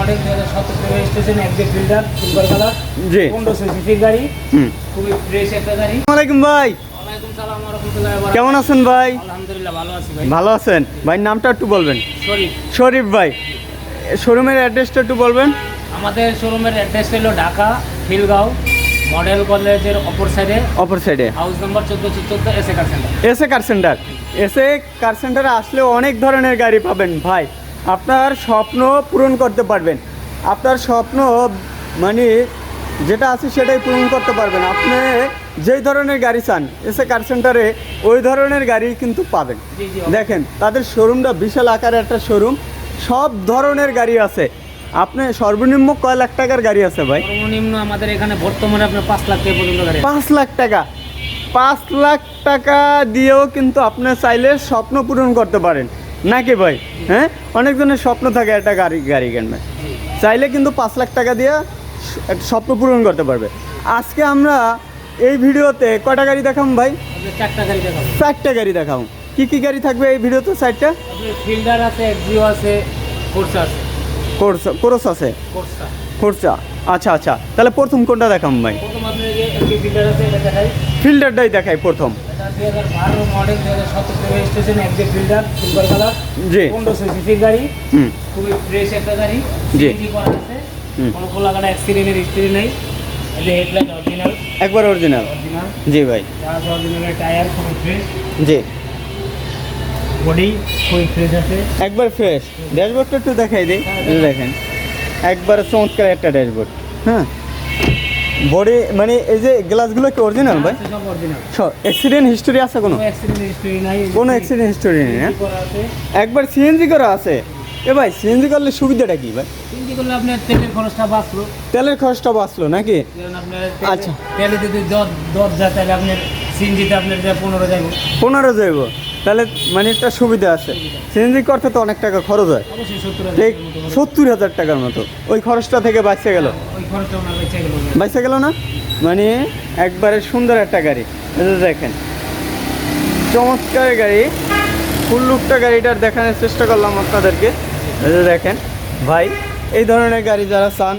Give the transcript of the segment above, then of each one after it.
Model দুই হাজার সতেরো রেজিস্ট্রেশন একজেট বিল্ডার সিলভার কালার জি। সিসির গাড়ি হুম। খুবই ফ্রেশ একটা গাড়ি। ভাই। ওয়ালাইকুম সালাম রহমতুল্লাহ কেমন আছেন ভাই? আলহামদুলিল্লাহ ভালো আছি ভাই। ভালো আছেন? ভাই নামটা একটু বলবেন। শরীফ। শরীফ ভাই শোরুমের অ্যাড্রেসটা একটু বলবেন। আমাদের শোরুমের অ্যাড্রেস হলো ঢাকা খিলগাঁও মডেল কলেজের অপর সাইডে অপর সাইডে হাউস নাম্বার চোদ্দ চোদ্দ এসে car centre SA car centre SA car সেন্টারে আসলে অনেক ধরনের গাড়ি পাবেন ভাই। আপনার স্বপ্ন পূরণ করতে পারবেন। আপনার স্বপ্ন মানে যেটা আছে সেটাই পূরণ করতে পারবেন। আপনি যেই ধরনের গাড়ি চান এসএ কার সেন্টারে ওই ধরনের গাড়ি কিন্তু পাবেন। দেখেন তাদের শোরুমটা বিশাল আকারের একটা শোরুম সব ধরনের গাড়ি আছে। আপনি সর্বনিম্ন কয় লাখ টাকার গাড়ি আছে ভাই? সর্বনিম্ন আমাদের এখানে বর্তমানে আপনার পাঁচ লাখ টাকা পর্যন্ত গাড়ি পাঁচ লাখ টাকা। পাঁচ লাখ টাকা দিয়েও কিন্তু আপনি চাইলে স্বপ্ন পূরণ করতে পারেন। নাকি ভাই? হ্যাঁ? অনেকজনের স্বপ্ন থাকে একটা গাড়ি গাড়ি কিনবে। চাইলে কিন্তু পাঁচ লাখ টাকা দিয়ে একটা স্বপ্ন পূরণ করতে পারবে। আজকে আমরা এই ভিডিওতে কটা গাড়ি দেখাম ভাই? চারটা গাড়ি দেখাম কি কি গাড়ি থাকবে এই ভিডিওতে চারটা ফিল্ডার আছে আছে কোর্সা আছে। কোর্স কোর্স আছে? কোর্সা আচ্ছা আচ্ছা। তাহলে প্রথম কোনটা দেখাম ভাই? প্রথম আপনার যে একটি ফিল্ডার আছে এটা দেখাই প্রথম। দুই হাজার বারো মডেল দুই হাজার সতেরো রেজিস্ট্রেশন একজেট বিল্ডার সিলভার কালার জি। পনেরোশো সিসির গাড়ি হুম। খুবই ফ্রেশ একটা গাড়ি জি। করা আছে। কোনো খোলা গাড়ি অ্যাক্সিডেন্টের হিস্ট্রি নেই। হেডলাইট অরিজিনাল একবার অরিজিনাল অরিজিনাল জি ভাই। টায়ার খুবই ফ্রেশ জি। বডি খুবই ফ্রেশ আছে। একবার ফ্রেশ ড্যাশবোর্ডটা একটু দেখাই দিই। দেখেন। একবার চমৎকার একটা ড্যাশবোর্ড হ্যাঁ। বডি মানে এই যে গ্লাসগুলো কি অরিজিনাল ভাই? আছে সব অরিজিনাল অ্যাক্সিডেন্ট হিস্টোরি আছে কোনো? অ্যাক্সিডেন্ট হিস্ট্রি নাই। কোনো অ্যাক্সিডেন্ট হিস্টোরি নেই হ্যাঁ? একবার সিএনজি করা আছে। এ ভাই সিএনজি করলে সুবিধাটা কি ভাই? সিএনজি করলে আপনার তেলের খরচটা বাঁচলো। তেলের খরচটা বাঁচলো নাকি? আচ্ছা। তেলে যদি দশ দশ যায় তাহলে আপনার সিএনজিতে আপনার যে পনেরো যাবে পনেরো যাইব। তাহলে মানে একটা সুবিধা আছে। সিএনজি করতে তো অনেক টাকা খরচ হয়। ঠিক সত্তর হাজার টাকার মতো। ওই খরচটা থেকে বাঁচতে গেল। খরচটা গেল না? মানে একবারে সুন্দর একটা গাড়ি। দেখেন। চমৎকার গাড়ি। ফুল লুকটা গাড়িটার দেখানোর চেষ্টা করলাম আপনাদেরকে। দেখেন। ভাই, এই ধরনের গাড়ি যারা চান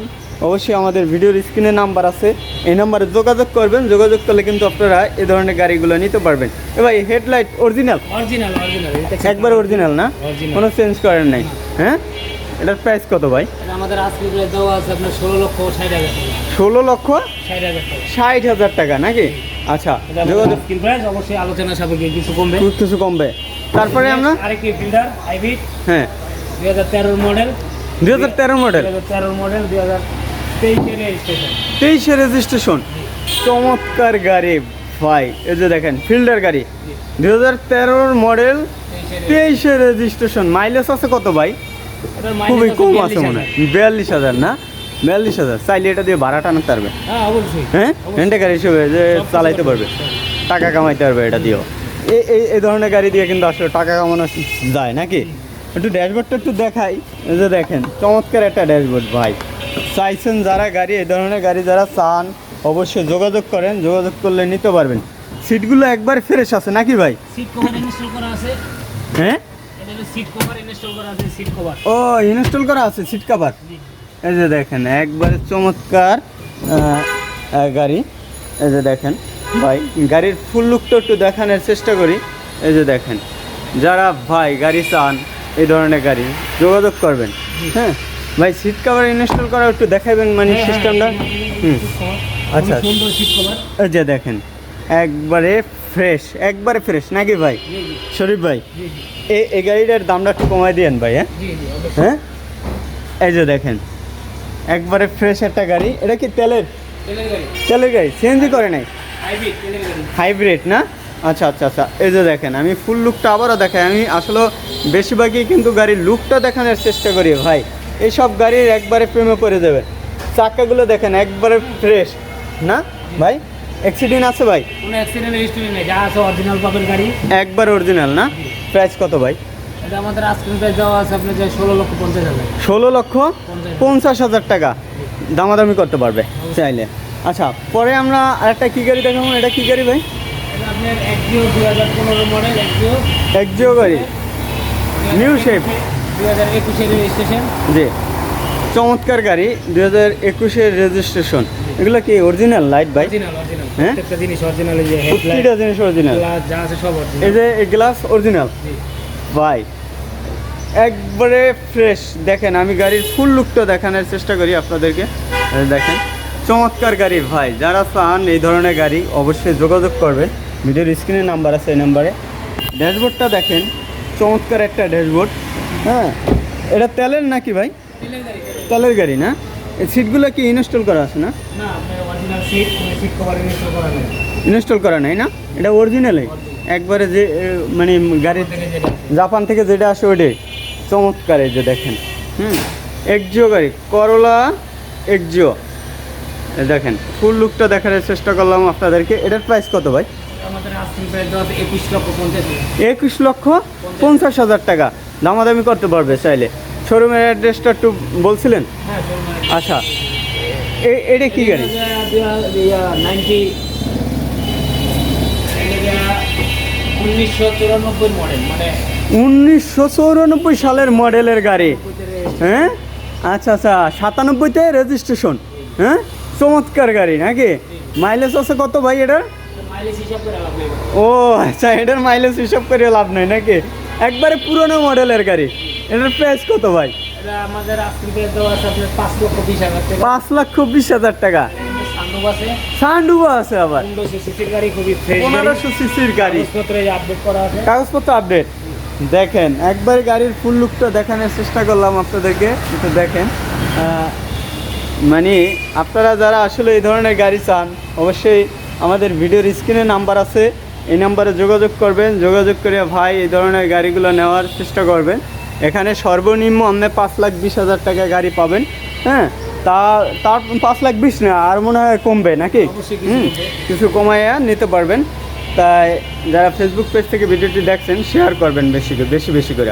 অবশ্যই আমাদের ভিডিওর স্ক্রিনে নাম্বার আছে। এই নাম্বারে যোগাযোগ করবেন। যোগাযোগ করলে কিন্তু আপনারা এই ধরনের গাড়িগুলো নিতে পারবেন। এ ভাই হেডলাইট অরিজিনাল? অরিজিনাল অরিজিনাল একবার অরিজিনাল না? কোনো চেঞ্জ করেন নাই। হ্যাঁ? এটার প্রাইস কত ভাই? আমাদের আজকে দেওয়া আছে আপনার ষোলো লক্ষ ষাট হাজার টাকা। ষোলো লক্ষ ষাট হাজার টাকা। নাকি? আচ্ছা যোগাযোগ প্রাইস অবশ্যই আলোচনা সাপেক্ষে কিছু কমবে। কিছু কমবে। তারপরে আমরা আরেকটি ফিল্ডার হাইব্রিড হ্যাঁ। দুই হাজার তেরোর মডেল দুই হাজার তেরো মডেল তেরোর মডেল দুই হাজার তেইশে রেজিস্ট্রেশন চমৎকার গাড়ি ভাই। এই যে দেখেন ফিল্ডার গাড়ি। দুই হাজার তেরোর মডেল তেইশে রেজিস্ট্রেশন মাইলেজ আছে কত ভাই? খুবই কম আছে মনে হয়। বিয়াল্লিশ হাজার না? বিয়াল্লিশ হাজার। চাইলে এটা দিয়ে ভাড়া টানাতে পারবে। হ্যাঁ অবশ্যই। হ্যাঁ? গাড়ি হিসেবে যে চালাইতে পারবে। টাকা কামাইতে পারবে এটা দিয়েও। এই এই এই ধরনের গাড়ি দিয়ে কিন্তু আসলে টাকা কামানো যায় নাকি? একটু ড্যাশবোর্ডটা একটু দেখাই। এই যে দেখেন চমৎকার একটা ড্যাশবোর্ড ভাই। চাইছেন যারা গাড়ি এই ধরনের গাড়ি যারা চান অবশ্যই যোগাযোগ করেন যোগাযোগ করলে নিতে পারবেন। সিটগুলো একবার ফ্রেশ আছে নাকি ভাই? সিট কভার ইনস্টল করা আছে। হ্যাঁ? কভার ইনস্টল করা আছে সিট কভার ও ইনস্টল করা আছে সিট এই যে দেখেন একবারে চমৎকার গাড়ি। এই যে দেখেন ভাই গাড়ির ফুল লুকটা একটু দেখানোর চেষ্টা করি। এই যে দেখেন যারা ভাই গাড়ি চান এই ধরনের গাড়ি যোগাযোগ করবেন। হ্যাঁ? ভাই সিট কভার ইনস্টল করা একটু দেখাবেন মানে সিস্টেমটা হুম। আচ্ছা। সুন্দর সিট কভার এই যে দেখেন একবারে ফ্রেশ একবারে ফ্রেশ নাকি ভাই? শরীফ ভাই এই এই গাড়িটার দামটা একটু কমাই দিয়েন ভাই হ্যাঁ? হ্যাঁ? এই যে দেখেন একবারে ফ্রেশ একটা গাড়ি এটা কি তেলের? তেলের গাড়ি। সিএনজি করে নাই? হাইব্রিড না? আচ্ছা আচ্ছা আচ্ছা এই যে দেখেন আমি ফুল লুকটা আবারও দেখাই আমি আসলে বেশিরভাগই কিন্তু গাড়ির লুকটা দেখানোর চেষ্টা করি ভাই। এইসব গাড়ির একবারে প্রেমে পড়ে যাবে। চাকাগুলো দেখেন একবারে ফ্রেশ না? ভাই অ্যাক্সিডেন্ট আছে ভাই? কোনো অ্যাক্সিডেন্ট হিস্ট্রি নেই। যা আছে অরিজিনাল পাবেন গাড়ি। একবার অরিজিনাল না? প্রাইস কত ভাই? এটা আমাদের আজকে প্রাইস দেওয়া আছে আপনার যে ষোলো লক্ষ পঞ্চাশ হাজার। ষোলো লক্ষ পঞ্চাশ। হাজার টাকা। দামাদামি করতে পারবে চাইলে। আচ্ছা পরে আমরা আরেকটা কী গাড়ি দেখাবো? এটা কী গাড়ি ভাই? একজিও গাড়ি। নিউ শেপ রেজিস্ট্রেশন জি। চমৎকার গাড়ি দুই হাজার একুশের রেজিস্ট্রেশন এগুলো কি অরিজিনাল লাইট বাইক হ্যাঁ? জিনিস অরিজিনাল প্রতিটা জিনিস অরিজিনাল যা আছে সব অরিজিনাল এই যে গ্লাস অরিজিনাল ভাই একবারে ফ্রেশ দেখেন আমি গাড়ির ফুল লুকটা দেখানোর চেষ্টা করি আপনাদেরকে। দেখেন চমৎকার গাড়ি ভাই। যারা চান এই ধরনের গাড়ি অবশ্যই যোগাযোগ করবেন। ভিডিওর স্ক্রিনে নাম্বার আছে এই নাম্বারে ড্যাশবোর্ডটা দেখেন চমৎকার একটা ড্যাশবোর্ড হ্যাঁ। এটা তেলের নাকি ভাই? তেলের গাড়ি না? এই সিটগুলো কি ইনস্টল করা আছে না? না আপনার original seat seat cover install করা নেই। না? এটা অরিজিনালে একবারে যে মানে যেটা জাপান থেকে যেটা আসে ওইটাই চমৎকার এই যে দেখেন। হুম একজিও গাড়ি। করলা একজিও দেখেন ফুল লুকটা দেখার চেষ্টা করলাম আপনাদেরকে। এটার প্রাইস কত ভাই? একুশ লক্ষ পঞ্চাশ একুশ লক্ষ পঞ্চাশ হাজার টাকা। দামাদামি করতে পারবে চাইলে। শোরুমের অ্যাড্রেসটা একটু বলছিলেন? হ্যাঁ আচ্ছা। এটা কি গাড়ি? উনিশশো চুরানব্বই সালের মডেলের গাড়ি। হ্যাঁ? আচ্ছা আচ্ছা। সাতানব্বইতে রেজিস্ট্রেশন হ্যাঁ? চমৎকার গাড়ি নাকি? মাইলেজ আছে কত ভাই এটার? ও আচ্ছা এটার মাইলেজ হিসাব করে লাভ নেই নাকি? একবারে পুরনো মডেলের গাড়ি। এটার প্রাইস কত ভাই? পাঁচ লক্ষ বিশ হাজার টাকা। আছে। আবার। পনেরোশো সিসির গাড়ি খুবই ফ্রেশ সিসির গাড়ি। কাগজপত্র আপডেট করা কাগজপত্র আপডেট দেখেন একবার গাড়ির ফুল লুকটা দেখানোর চেষ্টা করলাম আপনাদেরকে। একটু দেখেন। মানে আপনারা যারা আসলে এই ধরনের গাড়ি চান অবশ্যই আমাদের ভিডিওর স্ক্রিনে নাম্বার আছে। এই নাম্বারে যোগাযোগ করবেন। যোগাযোগ করে ভাই এই ধরনের গাড়িগুলো নেওয়ার চেষ্টা করবেন। এখানে সর্বনিম্ন আপনি পাঁচ লাখ বিশ হাজার টাকা গাড়ি পাবেন। হ্যাঁ তা তার পাঁচ লাখ বিশ না আর মনে হয় কমবে নাকি? কিছু হুম, কিছু কমাইয়া নিতে পারবেন। তাই যারা ফেসবুক পেজ থেকে ভিডিওটি দেখছেন শেয়ার করবেন বেশি করে বেশি বেশি করে